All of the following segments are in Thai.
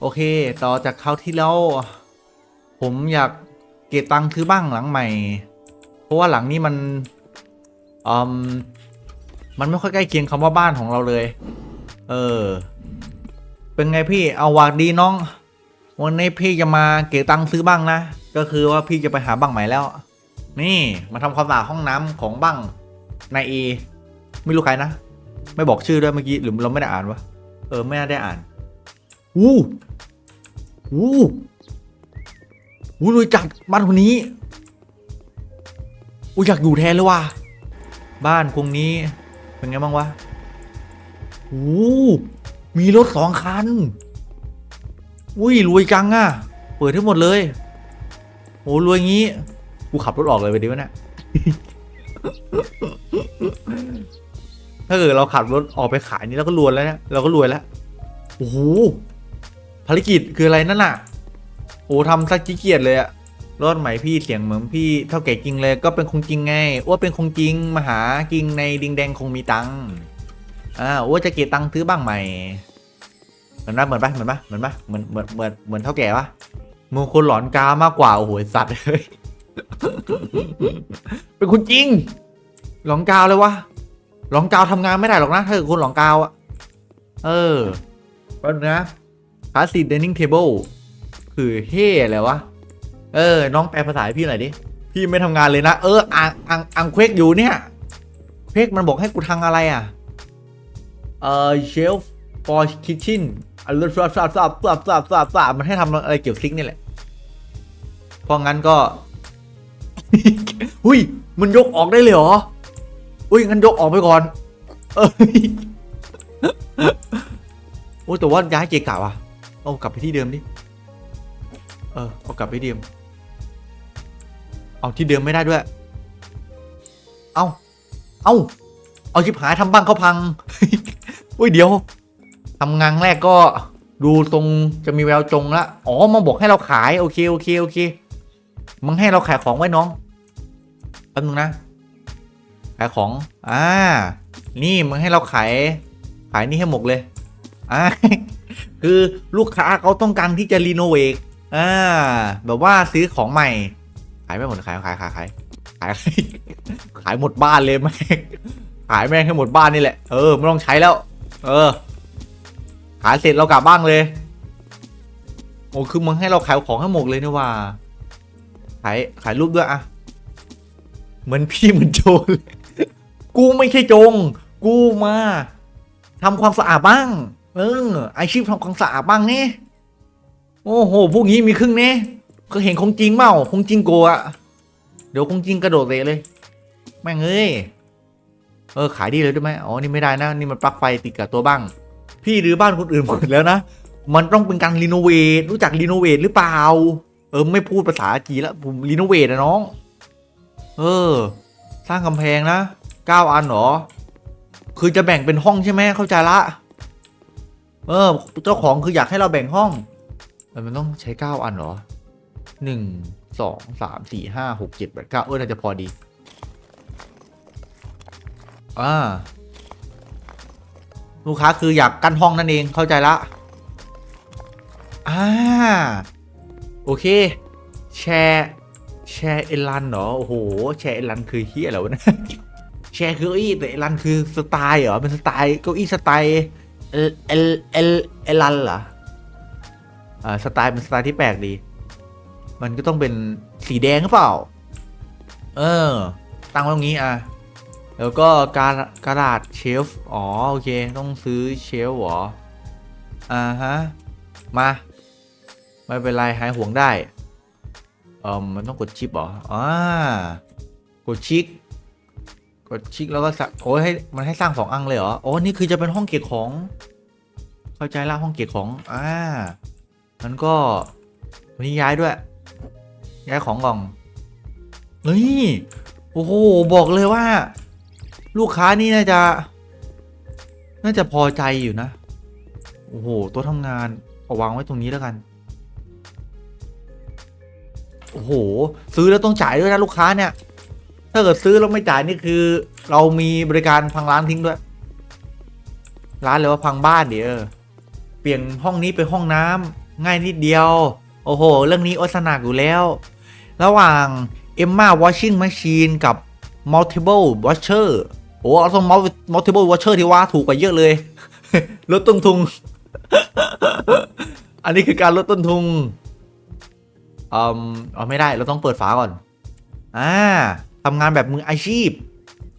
โอเค ต่อจากคราวที่แล้วผมอยากเก็บตังค์ซื้อบ้างหลังใหม่ เพราะว่าหลังนี้มันอืมมันไม่ค่อยใกล้เคียงคำว่าบ้านของเราเลย เออ เป็นไงพี่ เอาหวากดีน้อง วันนี้พี่จะมาเก็บตังค์ซื้อบ้างนะ ก็คือว่าพี่จะไปหาบ้างใหม่แล้ว นี่มาทำความสะอาดห้องน้ำของบ้างนายเอไม่รู้ใครนะ ไม่บอกชื่อด้วยเมื่อกี้หรือเราไม่ได้อ่านวะ เออ ไม่ได้อ่านวู้ วู้วู้รวยจัดบ้านคนนี้อู้อยากอยู่แทนเลยว่ะบ้านคงนี้เป็นไงบ้างวะวู้มีรถสองคัน อุ้ยรวยจังอะเปิดทั้งหมดเลยโอ้รวยงี้ กูขับรถออกเลยไปดิวะเนี่ยถ้าเกิดเราขับรถออกไปขายนี่เราก็รวยแล้วเนี่ยเราก็รวยแล้ว โอ้โห ภารกิจคืออะไรนั่นน่ะ โอ้ทำซะขี้เกียจเลยอะรอดไหมพี่เสียงเหมือนพี่เท่าแก่จริงเลยก็เป็นคงจริงไงว่าเป็นคงจริงมาหาจริงในดิงแดงคงมีตังอ่าว่าจะเก็บตังซื้อบ้างไหมเหมือนปะเหมือนปะเหมือนปะเหมือนปะเหมือนเหมือนเหมือนเหมือนเท่าแก่ปะมึงคนหลอนกามากกว่าโอ้โหสัตว์เฮ้ยเป็นคนจริง หลอนกาวเลยวะหลอนกาวทำงานไม่ได้หรอกนะถ้าเกิดคนหลอนกาวอะเออแป๊บนึ งนะ Classic Dining Table คือเฮ่อะไรวะ เออ น้องแปลภาษาให้พี่หน่อยดิ พี่ไม่ทำงานเลยนะ เอออ่างอ่างอ่างเควกอยู่เนี่ย เควกมันบอกให้กูทางอะไรอะ เออ shelf for kitchen อันเลือดซับซับซับซับซับซับซับมันให้ทำอะไรเกี่ยวกับซิงค์นี่แหละ เพราะงั้นก็ หุยมันยกออกได้เลยเหรอ อุ้ยงั้นยกออกไปก่อนเอ้ยโอ้แต่ว่าย้ายเกะกะว่ะ เอากลับไปที่เดิมดิ เออเอากลับไปเดิม เอาที่เดิมไม่ได้ด้วย เอาเอาเอาชิบหายทำบ้างเขาพัง อุ้ยเดี๋ยวทำงานแรกก็ดูตรงจะมีแววจงละอ๋อมาบอกให้เราขายโอเคโอเคโอเค มึงให้เราขายของไว้น้องแป๊บนึงนะ ขายของ อ่า นี่มึงให้เราขาย ขายนี่ให้หมดเลย อ่า คือลูกค้าเขาต้องการที่จะรีโนเวทอ่าแบบว่าซื้อของใหม่ ขายไม่หมดขายขายขายขายขายขายหมดบ้านเลยแม่งขายแม่งให้หมดบ้านนี่แหละเออไม่ต้องใช้แล้ว เออ ขายเสร็จเรากลับบ้านเลยโอ้คือมึงให้เราขายของให้หมดเลยนี่ว่า ขายขายรูปด้วยอะเหมือนพี่เหมือนโจรเลยกูไม่ใช่โจง กูมาทำความสะอาดบ้าง เอออาชีพทำความสะอาดบ้างนี่โอ้โหพวกนี้มีครึ่งนี่ก็เห็นคงจริงเปล่าคงจริงโกะเดี๋ยวคงจริงกระโดดเตะเลย แม่งเอ้ยเออขายดีเลยได้ไหมอ๋อนี่ไม่ได้นะนี่มันปลั๊กไฟติดกับตัวบ้าง พี่หรือบ้านคนอื่นหมดแล้วนะมันต้องเป็นการรีโนเวทรู้จักรีโนเวทหรือเปล่า เออไม่พูดภาษาจีแล้วผมรีโนเวทนะน้อง เออ สร้างกำแพงนะเก้าอันหรอ คือจะแบ่งเป็นห้องใช่ไหมเข้าใจละ เออ เจ้าของคืออยากให้เราแบ่งห้อง มันต้องใช้เก้าอันเหรอหนึ่งสองสามสี่ห้าหกเจ็ดแปดเก้าเออน่าจะพอดี อ่า ลูกค้าคืออยากกั้นห้องนั่นเองเข้าใจละ อ่า โอเค แชร์แชร์เอลันเหรอ โอ้โห แชร์เอลันคือเฮียอะไรวะนะแชร์คือเก้าอี้แต่เอลันคือสไตล์เหรอ เป็นสไตล์เก้าอี้สไตล์ เอลเอลเอลเอลันเหรออ่าสไตล์เป็นสไตล์ที่แปลกดี มันก็ต้องเป็นสีแดงหรือเปล่า เออ ตั้งไว้ตรงนี้อะ แล้วก็การกระดาษเชลฟ์อ๋อ โอเค ต้องซื้อเชลฟ์เหรอ อ่าฮะ มา ไม่เป็นไร หายห่วงได้ เออมันต้องกดชิปเหรออ่ากดชิก กดชิกแล้วก็สักโอ้ยให้มันให้สร้างสองอันเลยเหรอโอ้นี่คือจะเป็นห้องเก็บของ เข้าใจละห้องเก็บของอ่ามันก็วันนี้ย้ายด้วย ย้ายของกล่องเฮ้ยโอ้โหบอกเลยว่า ลูกค้านี่น่าจะ น่าจะพอใจอยู่นะโอ้โหต๊ะทำงานเอาวางไว้ตรงนี้แล้วกันโอ้โห ซื้อแล้วต้องจ่ายด้วยนะลูกค้าเนี่ย ถ้าเกิดซื้อแล้วไม่จ่ายนี่คือ เรามีบริการพังร้านทิ้งด้วย ร้านเลยว่าพังบ้านเดี๋ยวเปลี่ยนห้องนี้เป็นห้องน้ำง่ายนิดเดียว โอ้โห เรื่องนี้โอสนาอยู่แล้ว ระหว่าง Emma Washing Machine กับ Multiple Washer โอ้เอาต้อง Multiple Washer ที่ว่าถูกกว่าเยอะเลย ลดต้นทุนอันนี้คือการลดต้นทุนอืมเอไม่ได้เราต้องเปิดฝาก่อน อ่า ทำงานแบบมืออาชีพ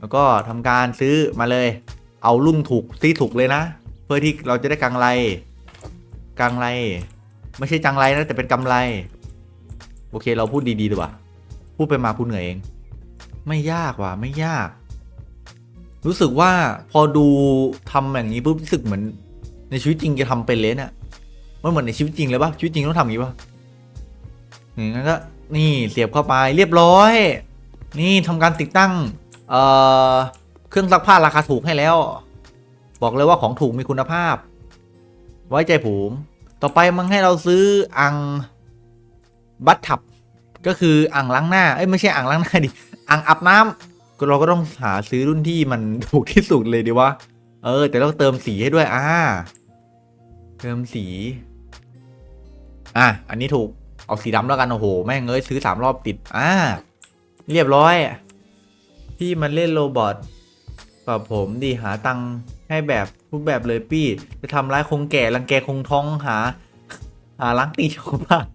แล้วก็ทำการซื้อมาเลย เอารุ่นถูกที่ถูกเลยนะ เพื่อที่เราจะได้กังไรกังไร ไม่ใช่จังไรนะแต่เป็นกำไร โอเคเราพูดดีๆดีกว่าพูดไปมาพูดเหนื่อยเอง ไม่ยากว่ะไม่ยาก รู้สึกว่าพอดูทำอย่างนี้ปุ๊บรู้สึกเหมือน ในชีวิตจริงจะทำเป็นเลยเนี่ยมันเหมือนในชีวิตจริงเลยปะชีวิตจริงต้องทำอย่างนี้ปะอย่างนั้นก็นี่เสียบเข้าไปเรียบร้อย นี่ทำการติดตั้ง เอ่อ เครื่องซักผ้าราคาถูกให้แล้ว บอกเลยว่าของถูกมีคุณภาพ ไว้ใจผมต่อไปมันให้เราซื้ออังบัตทับ ก็คืออ่างล้างหน้า เอ้ยไม่ใช่อ่างล้างหน้าดิอ่างอาบน้ำก็เราก็ต้องหาซื้อรุ่นที่มันถูกที่สุดเลยดีวะ เออ แต่ต้องเติมสีให้ด้วย อ่า เติมสี อะ อันนี้ถูก เอาสีดำแล้วกัน โอ้โห แม่งเอ้ยซื้อสามรอบติด อ่า เรียบร้อยพี่มันเล่นโรบอทกับผมดีหาตังค์ให้แบบรูปแบบเลยพี่จะทำร้ายคงแก่รังแกคงท้องหา หาล้างตีชาวบ้าน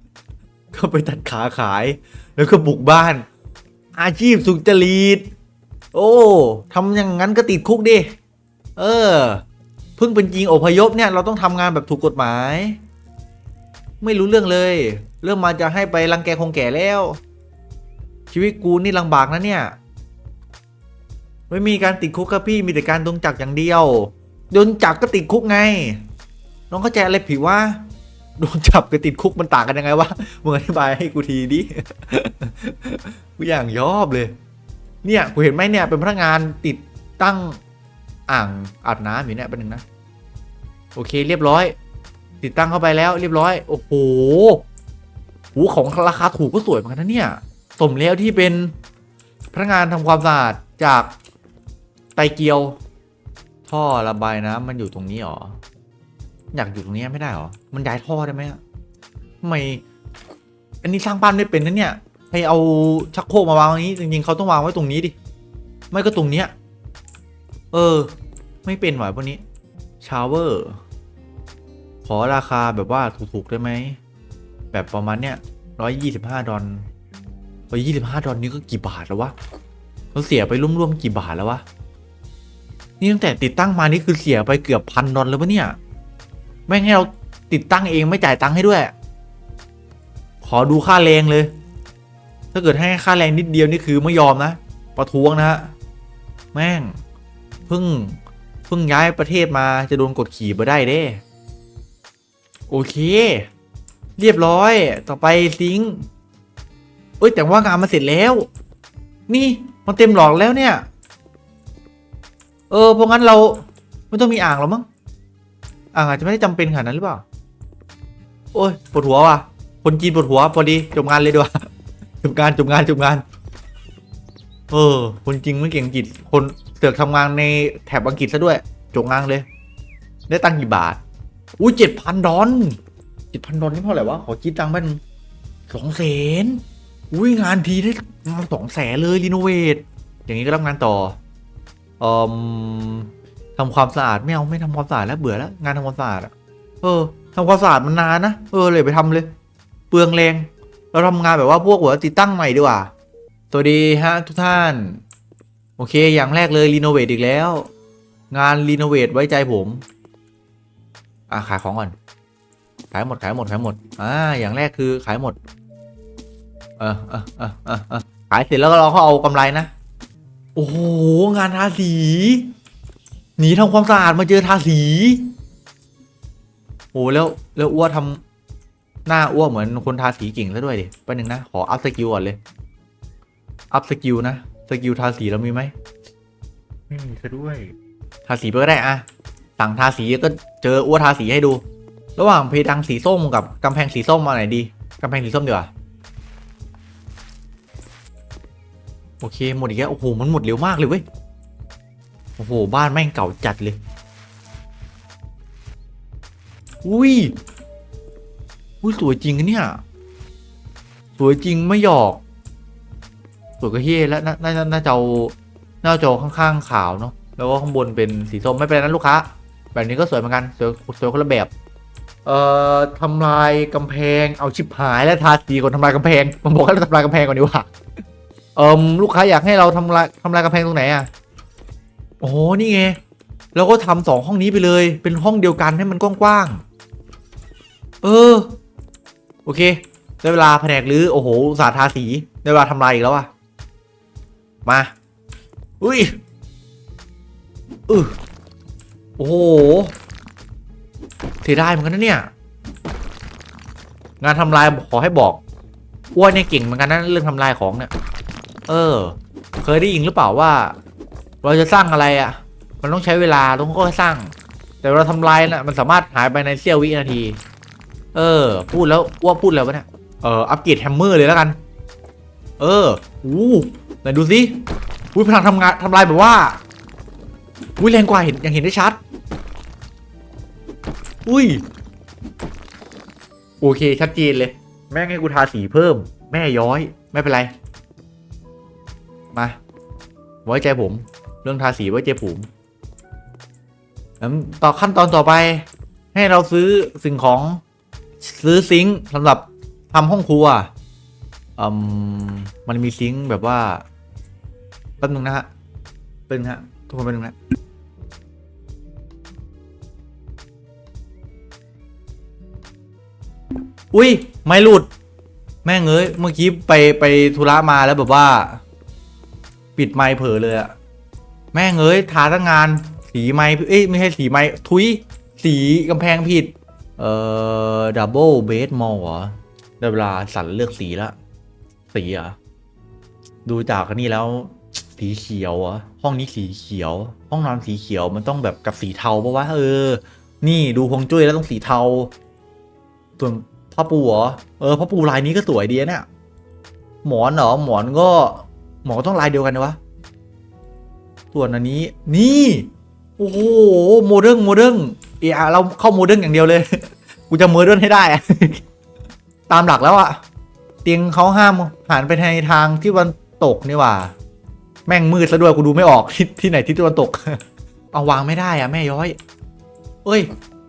ก็ไปตัดขาขาย แล้วก็บุกบ้าน อาชีพสุจริต โอ้ทำอย่างนั้นก็ติดคุกดิ เออ เพิ่งเป็นจริงอพยพเนี่ย เราต้องทำงานแบบถูกกฎหมาย ไม่รู้เรื่องเลย เรื่องมาจะให้ไปรังแกคงแก่แล้ว ชีวิตกูนี่ลำบากนะเนี่ย ไม่มีการติดคุกครับพี่มีแต่การโดนจับอย่างเดียว โดนจับก็ติดคุกไง น้องเข้าใจอะไรผิดว่าโดนจับกับติดคุกมันต่างกันยังไงวะมึงอธิบายให้กูทีดิกูอย่างยอบเลย เนี่ยกูเห็นไหมเนี่ยเป็นพนักงานติดตั้งอ่างอาบน้ำอยู่เนี่ยเป็นหนึ่งนะโอเคเรียบร้อย ติดตั้งเข้าไปแล้วเรียบร้อย โอ้โหโหของราคาถูกก็สวยเหมือนกันนะเนี่ย สมแล้วที่เป็นพนักงานทำความสะอาดจากไตเกียว ท่อระบายน้ำมันอยู่ตรงนี้หรอ อยากอยู่ตรงนี้ไม่ได้หรอ มันย้ายท่อได้ไหมอะทำไม อันนี้สร้างบ้านไม่เป็นนะเนี่ยให้เอาชักโครกมาวางตรงนี้ จริงๆเขาต้องวางไว้ตรงนี้ดิ ไม่ก็ตรงเนี้ย เออ ไม่เป็นหวพวกนี้ ชาวเวอร์ ขอราคาแบบว่าถูกๆได้ไหม แบบประมาณเนี้ยร้อยยี่สิบห้าดอล ร้อยยี่สิบห้าดอลนี่ก็กี่บาทแล้ววะเราเสียไปร่วมๆกี่บาทแล้ววะนี่ตั้งแต่ติดตั้งมานี่คือเสียไปเกือบพันดอลแล้วปะเนี่ยแม่งให้เราติดตั้งเองไม่จ่ายตังค์ให้ด้วย ขอดูค่าแรงเลย ถ้าเกิดให้ค่าแรงนิดเดียวนี่คือไม่ยอมนะประท้วงนะฮะแม่งเพิ่งเพิ่งย้ายประเทศมาจะโดนกดขี่มาได้เด้โอเค เรียบร้อยต่อไปซิงค์ เอ้ยแต่ว่างานมาเสร็จแล้ว นี่มันเต็มหลอดแล้วเนี่ย เออเพราะงั้นเราไม่ต้องมีอ่างหรอมั้งอ่างอาจจะไม่ได้จำเป็นขนาดนั้นหรือเปล่า โอ้ยปวดหัวว่ะ คนจีนปวดหัวพอดีจบงานเลยดีกว่าจบงานจบงานจบงาน เออ คนจริงไม่เก่งอังกฤษคนเสือกทำงานในแถบอังกฤษซะด้วยจบงานเลย ได้ตังค์กี่บาท อุ้ยเจ็ดพันดอลเจ็ดพันดอลนี่เท่าไหร่วะขอคิดตังค์แป๊บนึงสองแสน อุ้ยงานทีได้งานสองแสนเลยรีโนเวทอย่างนี้ก็รับงานต่ออ่ทำความสะอาดไม่เอาไม่ทำความสะอาดแล้วเบื่อแล้วงานทำความสะอาดอะเออทำความสะอาดมันนานนะเออเลยไปทำเลย เปลืองแรงเราทำงานแบบว่าพวกหัวติดตั้งใหม่ดีกว่าสวัสดีฮะทุกท่าน โอเค อย่างแรกเลยรีโนเวทอีกแล้ว งานรีโนเวทไว้ใจผม อะขายของก่อน ขายหมดขายหมดขายหมด อ่า อย่างแรกคือขายหมด เออเออเออเออเออขายเสร็จแล้วก็เราก็เอากำไรนะ โอ้โห งานทาสี หนีทำความสะอาดมาเจอทาสี โอ้แล้วแล้วอ้วทำหน้าอ้วเหมือนคนทาสีเก่งซะด้วยดิแป๊บนึงนะ ขออัพสกิลก่อนเลย อัพสกิลนะ สกิลทาสีเรามีไหม ไม่มีซะด้วย ทาสีไปก็ได้อะสั่งทาสีก็เจออ้วทาสีให้ดู ระหว่างเพดานสีส้มกับกำแพงสีส้มมาไหนดีกำแพงสีส้มดีกว่า โอเคหมดอีกแล้วโอ้โหมันหมดเร็วมากเลยเว้ยโอ้โหบ้านแม่งเก่าจัดเลย อุ้ยอุ้ยสวยจริงเนี่ยสวยจริงไม่หยอกสวยก็เฮียแล้วน่าน่าน่าจะเอาหน้าจอข้างๆขาวเนาะแล้วก็ข้างบนเป็นสีส้มไม่เป็นไรนะลูกค้าแบบนี้ก็สวยเหมือนกันสวยสวยคนละแบบ เอ่อทำลายกำแพงเอาชิบหายแล้วทาสีก่อนทำลายกำแพงมันบอกให้เราทำลายกำแพงก่อนดีกว่า เอ่มลูกค้าอยากให้เราทำลายทำลายกำแพงตรงไหนอะโอ้โหนี่ไงเราก็ทำสองห้องนี้ไปเลย เป็นห้องเดียวกันให้มันกว้างๆเออ โอเค ได้เวลาแผนกหรือโอ้โหสาทาสีได้เวลาทำลายอีกแล้วอะมาอุ้ยอือโอ้โหเสียดายเหมือนกันนะเนี่ย งานทำลายขอให้บอกอ้วนเนี่ยเก่งเหมือนกันนะเรื่องทำลายของเนี่ย เออ เคยได้ยินหรือเปล่าว่า เราจะสร้างอะไรอะ่ะ มันต้องใช้เวลาต้องก็สร้าง แต่เราทำลายน่ะมันสามารถหายไปในเสี้ยววินาที เออ พูดแล้วว่าพูดแล้ววะเนี่ยเอออัปเกรดแฮมเมอร์เลยแล้วกัน เอออู้ไหนดูสิอุ้ยพลังทำงานทำลายแบบว่าอุ้ยแรงกว่าเห็นยังเห็นได้ชัด อุ้ย โอเคชัดเจนเลย แม่งให้กูทาสีเพิ่ม แม่ย้อย ไม่เป็นไร มา ไว้ใจผม เรื่องทาสีไว้ใจผมแล้วต่อขั้นตอนต่อไป ให้เราซื้อสิ่งของซื้อซิงค์สำหรับทำห้องครัวอืมมันมีซิงค์แบบว่าแป๊บนึงนะฮะเป็นงฮะทุกคนแป๊บนึงนะอุ้ยไม่หลุด แม่งเอ้ยเมื่อกี้ไปไปธุระมาแล้วแบบว่า ปิดไมค์เผลอเลยอะแม่งเอ้ยทาตั้งงาน สีไม้เอ้ยไม่ใช่สีไม้ทุยสีกำแพงผิด เอ่อดับเบิลเบสมอลเหรอได้เวลาสั่นเลือกสีละสีอะดูจากอันนี้แล้ว สีเขียวเหรอะห้องนี้สีเขียว ห้องนอนสีเขียวมันต้องแบบกับสีเทาปะวะเออ นี่ดูพงจุ้ยแล้วต้องสีเทา ส่วนผ้าปูเหรอเออผ้าปูลายนี้ก็สวยดีนะเนี่ยหมอนเหรอหมอนก็ หมอต้องลายเดียวกันนะวะส่วนอันนี้ นี่ โอ้โหโมเดิร์นโมเดิร์นเออเราเข้าโมเดิร์นอย่างเดียวเลย กูจะโมเดิร์นให้ได้อะตามหลักแล้วอะเตียงเขาห้ามหันไปในทางที่วันตกนี่ว่า แม่งมืดซะด้วยกูดูไม่ออกที่ที่ไหนที่ตะวันตก เอาวางไม่ได้อะแม่ย้อย เอ้ย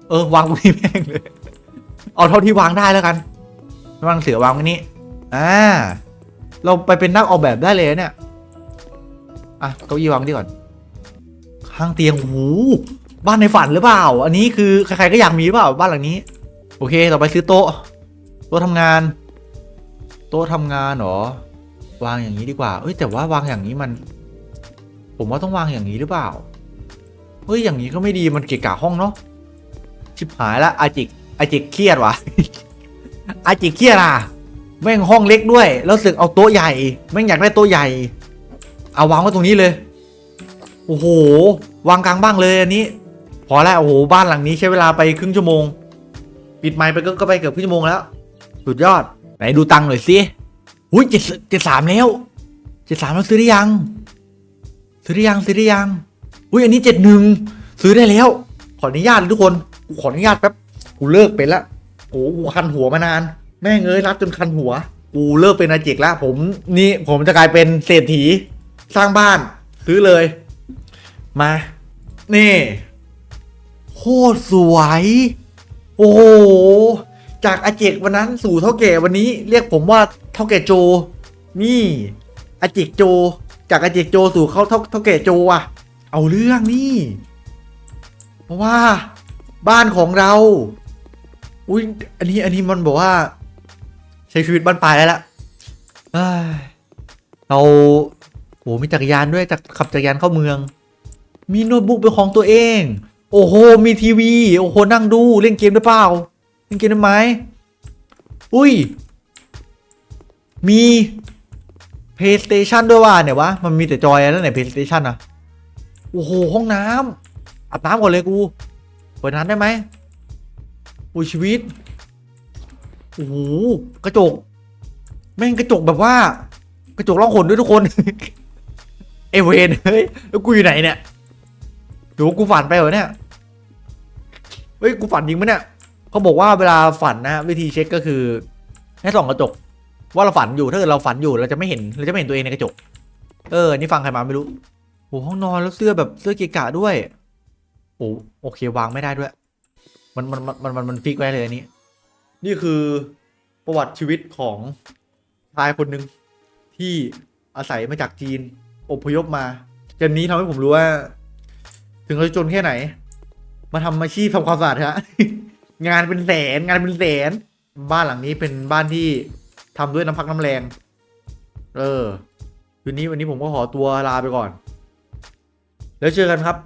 เออ วางตรงนี้แม่งเลย เอาเท่าที่วางได้แล้วกันวางเสือวางไว้นี้อ่า เราไปเป็นนักออกแบบได้เลยเนี่ย อะเก้าอี้วางดีก่อน ข้างเตียงโอ้โหบ้านในฝันหรือเปล่า อันนี้คือใครๆก็อยากมีเปล่าบ้านหลังนี้ โอเค ต่อไปซื้อโต๊ะ โต๊ะทำงาน โต๊ะทำงานหรอ วางอย่างนี้ดีกว่า เอ้ยแต่ว่าวางอย่างนี้มัน ผมว่าต้องวางอย่างนี้หรือเปล่า เฮ้ยอย่างนี้ก็ไม่ดีมันเกะกะห้องเนาะ ชิบหายละอาจิกอาจิกเครียดว่ะอาจิกเครียดอะ แม่งห้องเล็กด้วย แล้วสึกเอาโต๊ะใหญ่ แม่งอยากได้โต๊ะใหญ่ เอาวางไว้ตรงนี้เลย โอ้โห วางกลางบ้างเลยอันนี้ พอแล้วโอ้โห บ้านหลังนี้ใช้เวลาไปครึ่งชั่วโมง ปิดไมค์ไปก็ไปเกือบครึ่งชั่วโมงแล้ว สุดยอด ไหนดูตังค์หน่อยสิอุ้ยเจ็ดเจ็ดสามแล้ว เจ็ดสามแล้วซื้อได้ยัง ซื้อได้ยังซื้อได้ยัง อุ้ยอันนี้เจ็ดหนึ่งซื้อได้แล้ว ขออนุญาตทุกคน ขออนุญาตแป๊บ กูเลิกเป็นละโอ้โหกูคันหัวมานาน แม่งเอ้ยรับจนคันหัว กูเลิกเป็นอาเจกแล้ว ผมนี่ผมจะกลายเป็นเศรษฐีสร้างบ้าน ซื้อเลย มา นี่โคตรสวย โอ้โห จากอาเจกวันนั้นสู่เท่าแก่วันนี้เรียกผมว่าเท่าแก่โจ นี่อาเจกโจ จากอาเจกโจสู่เขาเท่าเท่าแก่โจอะเอาเรื่องนี่เพราะว่าบ้านของเรา อุ้ยอันนี้อันนี้มันบอกว่า ใช้ชีวิตบ้านปลายแล้วล่ะเอ้ยเราโหมีจักรยานด้วยจากขับจักรยานเข้าเมือง มีโน้ตบุ๊กเป็นของตัวเอง โอ้โห มีทีวี โอ้โห นั่งดูเล่นเกมได้เปล่า เล่นเกมได้ไหมอุ้ย มี PlayStation ด้วยว่ะเนี่ยวะ มันมีแต่จอยแล้วไหน PlayStation อะโอ้โห ห้องน้ำอาบน้ำก่อนเลยกู เปิดน้ำได้ไหมโอ้ยชีวิต อ้โหกระจก แม่งกระจกแบบว่า กระจกล่องหนด้วยทุกคน เอเวนเฮ้ยแล้วกูอยู่ไหนเนี่ยหรือว่ากูฝันไปเหรอเนี่ยเฮ้ยกูฝันจริงปะเนี่ยเขาบอกว่าเวลาฝันนะวิธีเช็คก็คือ ให้ส่องกระจก ว่าเราฝันอยู่ถ้าเกิดเราฝันอยู่เราจะไม่เห็นเราจะไม่เห็นตัวเองในกระจก เออ นี่ฟังใครมาไม่รู้โอ้ห้องนอนแล้วเสื้อแบบเสื้อเกะกะด้วยโอ้โอเควางไม่ได้ด้วย มันมันมันมันมันมันฟิกไว้เลยอันนี้ นี่คือประวัติชีวิตของชายคนหนึ่งที่อาศัยมาจากจีน อพยพมาเกมนี้ทำให้ผมรู้ว่า ถึงเราจะจนแค่ไหน มาทำอาชีพทำความสะอาดฮะงานเป็นแสนงานเป็นแสน บ้านหลังนี้เป็นบ้านที่ทำด้วยน้ำพักน้ำแรง เออคืนนี้วันนี้ผมก็ขอตัวลาไปก่อน แล้วเจอกันครับ